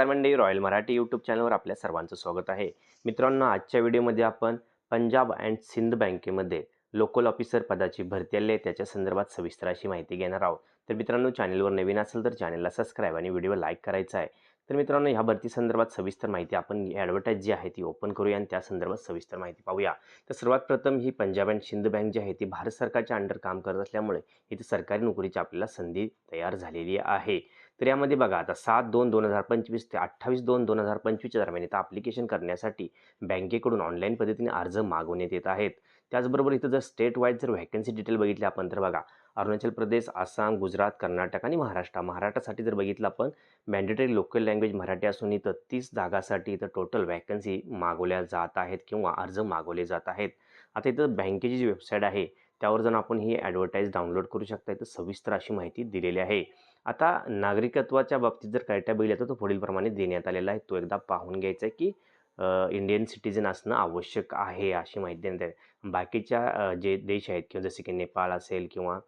नमस्कार मंडळी. Royal Marathi YouTube चॅनलवर आपल्या सर्वांचं स्वागत आहे. मित्रांनो आजच्या व्हिडिओमध्ये आपण पंजाब अँड सिंध बँकेमध्ये लोकल ऑफिसर पदाची भरती आली आहे. त्याच्या संदर्भात सविस्तर अशी माहिती घेणार आहोत. तर मित्रांनो चॅनलवर नवीन असेल तर चॅनलला सबस्क्राईब आणि व्हिडिओ लाईक करायचा आहे. तर मित्रांनो ह्या भरती संदर्भात सविस्तर माहिती आपण ॲडव्हर्टाईज जी आहे ती ओपन करूया आणि त्या संदर्भात सविस्तर माहिती पाहूया. तर सर्वात प्रथम ही पंजाब अँड सिंध बँक जी आहे ती भारत सरकारच्या अंडर काम करत असल्यामुळे इथे सरकारी नोकरीची आपल्याला संधी तयार झालेली आहे. तर यामध्ये बघा आता सात दोन दोन हजार पंचवीस ते अठ्ठावीस दोन दोन हजार पंचवीसच्या दरम्यान इथं ॲप्लिकेशन करण्यासाठी बँकेकडून ऑनलाईन पद्धतीने अर्ज मागवण्यात येत आहेत. त्याचबरोबर इथं जर स्टेट वाईज जर व्हॅकन्सी डिटेल बघितली आपण तर बघा अरुणाचल प्रदेश आसाम गुजरात कर्नाटक आणि महाराष्ट्र. महाराष्ट्रासाठी जर बघितलं आपण मॅन्डेटरी लोकल लँग्वेज मराठी असून इथं तीस जागासाठी इथं टोटल व्हॅकन्सी मागवल्या जात आहेत किंवा अर्ज मागवले जात आहेत. आता इथं बँकेची जी वेबसाईट आहे त्यावर जाऊन आपण ही ॲडव्हर्टाईज डाउनलोड करू शकता. इथं सविस्तर अशी माहिती दिलेली आहे. आता नागरिकत्वाच्या बाबतीत जर क्रायटेरिया बघितला तर तो पुढीलप्रमाणे देण्यात आलेला आहे. तो एकदा पाहून घ्यायचा आहे की इंडियन सिटीजन असणं आवश्यक आहे अशी माहिती देण्यात आहे बाकीच्या जे देश आहेत किंवा जसे की नेपाळ असेल किंवा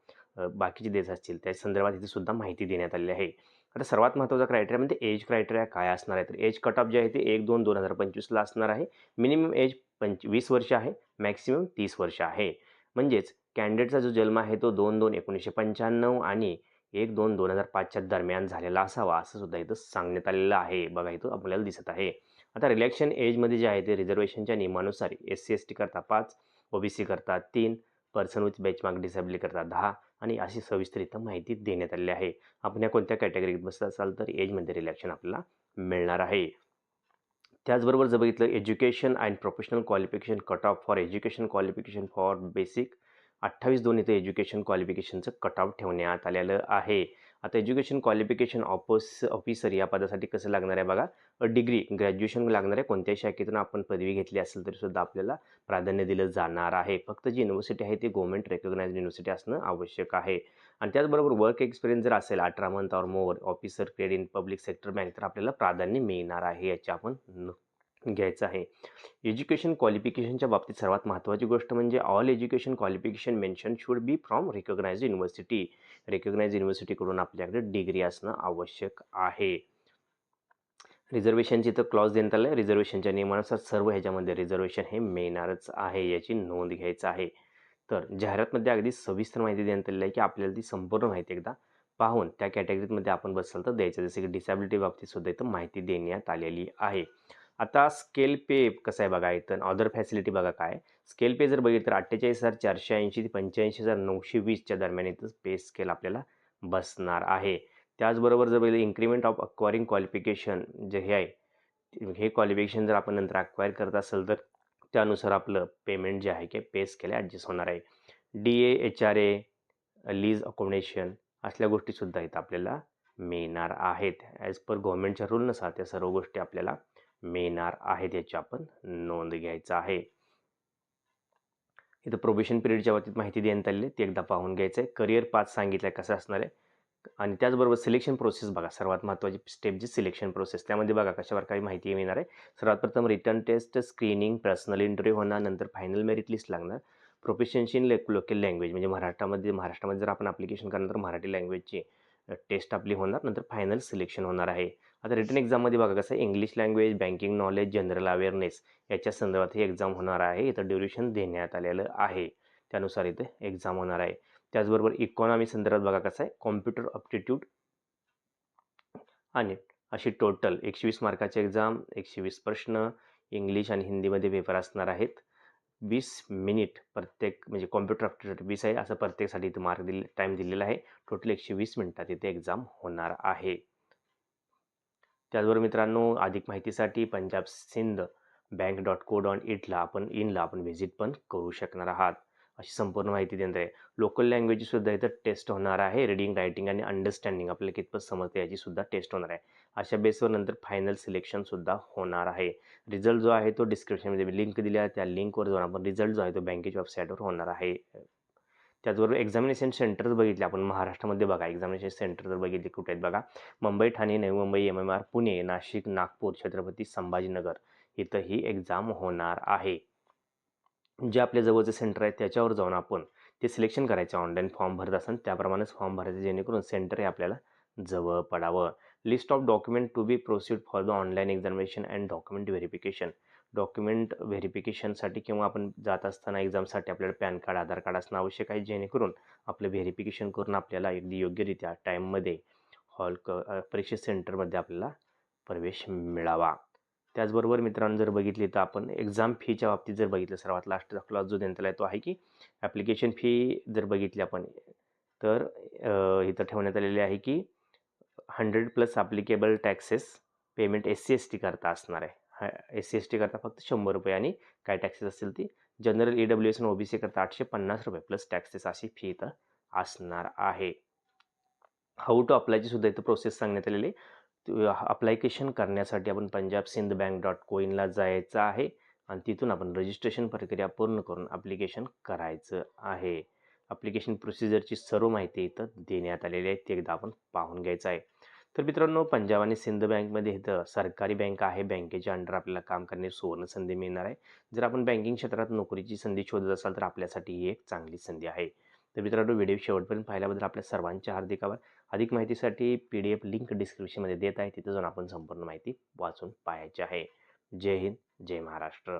बाकीचे देश असतील त्या संदर्भात इथे सुद्धा माहिती देण्यात आलेली आहे. आता सर्वात महत्त्वाचा क्रायटेरिया म्हणजे एज क्रायटेरिया काय असणार आहे तर एज कट ऑफ जे आहे ते एक दोन दोन हजार पंचवीसला असणार आहे. मिनिमम एज पंच वीस वर्ष आहे. मॅक्सिमम तीस वर्ष आहे. म्हणजेच कॅन्डिडेटचा जो जन्म आहे तो दोन दोन एकोणीसशे पंच्याण्णव आणि एक दोन दोन हजार पाचच्या दरम्यान झालेला असावा असं सुद्धा इथं सांगण्यात आलेलं आहे. बघा इथं आपल्याला दिसत आहे. आता रिलॅक्शन एजमध्ये जे आहे ते रिझर्वेशनच्या नियमानुसार एस सी एस टी करता पाच ओ बी सी करता तीन पर्सन विथ बेंचमार्क डिसेबिलिटी करता दहा आणि अशी सविस्तर इथं माहिती देण्यात आलेली आहे. आपण या कोणत्या कॅटेगरीत बसत असाल तर एजमध्ये रिलॅक्शन आपल्याला मिळणार आहे. त्याचबरोबर जर बघितलं education and professional qualification cut off for education qualification for basic अठ्ठावीस दोन इथं एज्युकेशन क्वालिफिकेशनचं कट ऑफ ठेवण्यात आलेलं आहे. आता एज्युकेशन क्वालिफिकेशन ऑफिस ऑफिसर या पदासाठी कसं लागणार आहे बघा? डिग्री ग्रॅज्युएशन लागणार आहे. कोणत्याही शाखेतून आपण पदवी घेतली असेल तरीसुद्धा आपल्याला प्राधान्य दिलं जाणार आहे. फक्त जी युनिव्हर्सिटी आहे ती गव्हर्मेंट रेकग्नाइज युनिव्हर्सिटी असणं आवश्यक आहे. आणि त्याचबरोबर वर्क एक्सपिरियन्स जर असेल अठरा month or more officer grade in public sector bank तर आपल्याला प्राधान्य मिळणार आहे याची आपण घ्यायचं आहे. एज्युकेशन क्वालिफिकेशनच्या बाबतीत सर्वात महत्त्वाची गोष्ट म्हणजे all education qualification mention should be from recognise university recognise युनिव्हर्सिटीकडून आपल्याकडे डिग्री असणं आवश्यक आहे. रिझर्वेशनची तर क्लॉज देण्यात आलं आहे रिझर्वेशनच्या नियमानुसार सर्व ह्याच्यामध्ये रिझर्वेशन हे मिळणारच आहे याची नोंद घ्यायचं आहे. तर जाहिरातमध्ये अगदी सविस्तर माहिती देण्यात आलेली आहे की आपल्याला ती संपूर्ण माहिती एकदा पाहून त्या कॅटेगरीमध्ये आपण बसाल तर द्यायचं जसं की डिसॅबिलिटी बाबतीत सुद्धा इथं माहिती देण्यात आलेली आहे. आता स्केल पे कसं आहे बघा इथं ऑदर फॅसिलिटी बघा काय. स्केल पे जर बघितलं तर अठ्ठेचाळीस हजार चारशे ऐंशी ते पंच्याऐंशी हजार नऊशे वीसच्या दरम्यान इथं पे स्केल आपल्याला बसणार आहे. त्याचबरोबर जर बघितलं इन्क्रीमेंट ऑफ अक्वायरिंग क्वालिफिकेशन जे हे आहे हे क्वालिफिकेशन जर आपण नंतर अक्वायर करत असेल तर त्यानुसार आपलं पेमेंट जे आहे की पे स्केल ॲडजस्ट होणार आहे. D A H R A lease accommodation असल्या गोष्टीसुद्धा इथं आपल्याला मिळणार आहेत. ॲज पर गव्हर्मेंटच्या रूलनुसार त्या सर्व गोष्टी आपल्याला मिळणार आहेत त्याची आपण नोंद घ्यायचं आहे. इथं प्रोबेशन पिरियडच्या बाबतीत माहिती देण्यात आलेली आहे. ती एकदा पाहून घ्यायचं आहे. करिअर पाच सांगितलं आहे कसं असणार आहे. आणि त्याचबरोबर सिलेक्शन प्रोसेस बघा. सर्वात महत्त्वाची स्टेप जी सिलेक्शन प्रोसेस त्यामध्ये बघा कशा प्रकारे माहिती मिळणार आहे. सर्वात प्रथम written test screening personal interview होणार. नंतर फायनल मेरिट लिस्ट लागणार. प्रोफेशन्सी इन लोकल लँग्वेज म्हणजे महाराष्ट्रामध्ये महाराष्ट्रामध्ये जर आपण ॲप्लिकेशन करणार तर मराठी लँग्वेजची टेस्ट आपली होणार. नंतर फायनल सिलेक्शन होणार आहे. आता रिटर्न एक्झाममध्ये बघा कसं English language banking knowledge general awareness याच्या संदर्भात ही एक्झाम होणार आहे. इथं ड्युरेशन देण्यात आलेलं आहे. त्यानुसार इथे एक्झाम होणार आहे. त्याचबरोबर इकॉनॉमी संदर्भात बघा कसं आहे. कॉम्प्युटर अप्टिट्यूड आणि अशी टोटल एकशे वीस मार्काची एक्झाम एकशे वीस प्रश्न इंग्लिश आणि हिंदीमध्ये पेपर असणार आहेत. वीस मिनिट प्रत्येक म्हणजे कॉम्प्युटर अप्टिट्यूड वीस आहे. असं प्रत्येकसाठी इथे मार्क दिले टाईम दिलेला आहे. टोटल एकशे वीस मिनिटात इथे एक्झाम होणार आहे. त्याचबरोबर मित्रांनो अधिक माहितीसाठी Punjab Sind bank dot co dot इटला आपण इनला आपण व्हिजिट पण करू शकणार आहात. अशी संपूर्ण माहिती देणार आहे लोकल लँग्वेजसुद्धा इथं टेस्ट होणार आहे. रिडिंग रायटिंग आणि अंडरस्टँडिंग आपल्याला कितपत समजते याचीसुद्धा टेस्ट होणार आहे. अशा बेसवर नंतर फायनल सिलेक्शनसुद्धा होणार आहे. रिझल्ट जो आहे तो डिस्क्रिप्शनमध्ये लिंक दिली आहे. त्या लिंकवर जाऊन आपण रिझल्ट जो आहे तो बँकेच्या वेबसाईटवर होणार आहे. त्याचबरोबर एक्झामिनेशन सेंटर्स बघितले आपण महाराष्ट्रामध्ये बघा एक्झामिनेशन सेंटर जर बघितले कुठे आहेत बघा Mumbai Thane Navi Mumbai M M R Pune Nashik Nagpur Chhatrapati Sambhajinagar इथं ही एक्झाम होणार आहे. जे आपल्या जवळचं सेंटर आहे त्याच्यावर जाऊन आपण ते सिलेक्शन करायचं ऑनलाईन फॉर्म भरत असेल त्याप्रमाणेच फॉर्म भरायचं जेणेकरून सेंटर हे आपल्याला जवळ पडावं. List of document to be proceed for the online examination and document verification document व्हेरिफिकेशनसाठी किंवा आपण जात असताना एक्झामसाठी आपल्याला पॅन कार्ड आधार कार्ड असणं आवश्यक आहे जेणेकरून आपलं व्हेरिफिकेशन करून आपल्याला अगदी योग्यरित्या टाईममध्ये हॉल क परीक्षा सेंटरमध्ये आपल्याला प्रवेश मिळावा. त्याचबरोबर मित्रांनो जर बघितली तर आपण एक्झाम फीच्या बाबतीत जर बघितलं सर्वात लास्ट क्लॉज जो देण्यात आला आहे तो आहे की ॲप्लिकेशन फी जर बघितली आपण तर इथं ठेवण्यात आलेली आहे की hundred plus applicable taxes payment S C S T करता असणार आहे. हा एस सी एस टी करता फक्त शंभर रुपये आणि काय टॅक्सेस असतील ती? जनरल ई डब्ल्यू एस आणि ओ बी सी करता आठशे पन्नास रुपये प्लस टॅक्सेस अशी फी इथं असणार आहे. हाऊ टू अप्लायची सुद्धा इथं प्रोसेस सांगण्यात आलेली अप्लायकेशन करण्यासाठी आपण पंजाब सिंध बँक डॉट कोइनला जायचं आहे आणि तिथून आपण रजिस्ट्रेशन प्रक्रिया पूर्ण करून ॲप्लिकेशन करायचं आहे. ॲप्लिकेशन प्रोसिजरची सर्व माहिती इथं देण्यात आलेली आहे. ते एकदा आपण पाहून घ्यायचं आहे. तर मित्रांनो पंजाब आणि सिंध बँकमध्ये इथं सरकारी बँक आहे. बँकेच्या अंडर आपल्याला काम करण्याची सुवर्ण संधी मिळणार आहे. जर आपण बँकिंग क्षेत्रात नोकरीची संधी शोधत असाल तर आपल्यासाठी ही एक चांगली संधी आहे. तर मित्रांनो व्हिडिओ शेवटपर्यंत पाहिल्याबद्दल आपल्या सर्वांच्या हार्दिकावर अधिक माहितीसाठी पी डी एफ लिंक डिस्क्रिप्शनमध्ये देत आहे. तिथं जाऊन आपण संपूर्ण माहिती वाचून पाहायची आहे. जय हिंद जय महाराष्ट्र.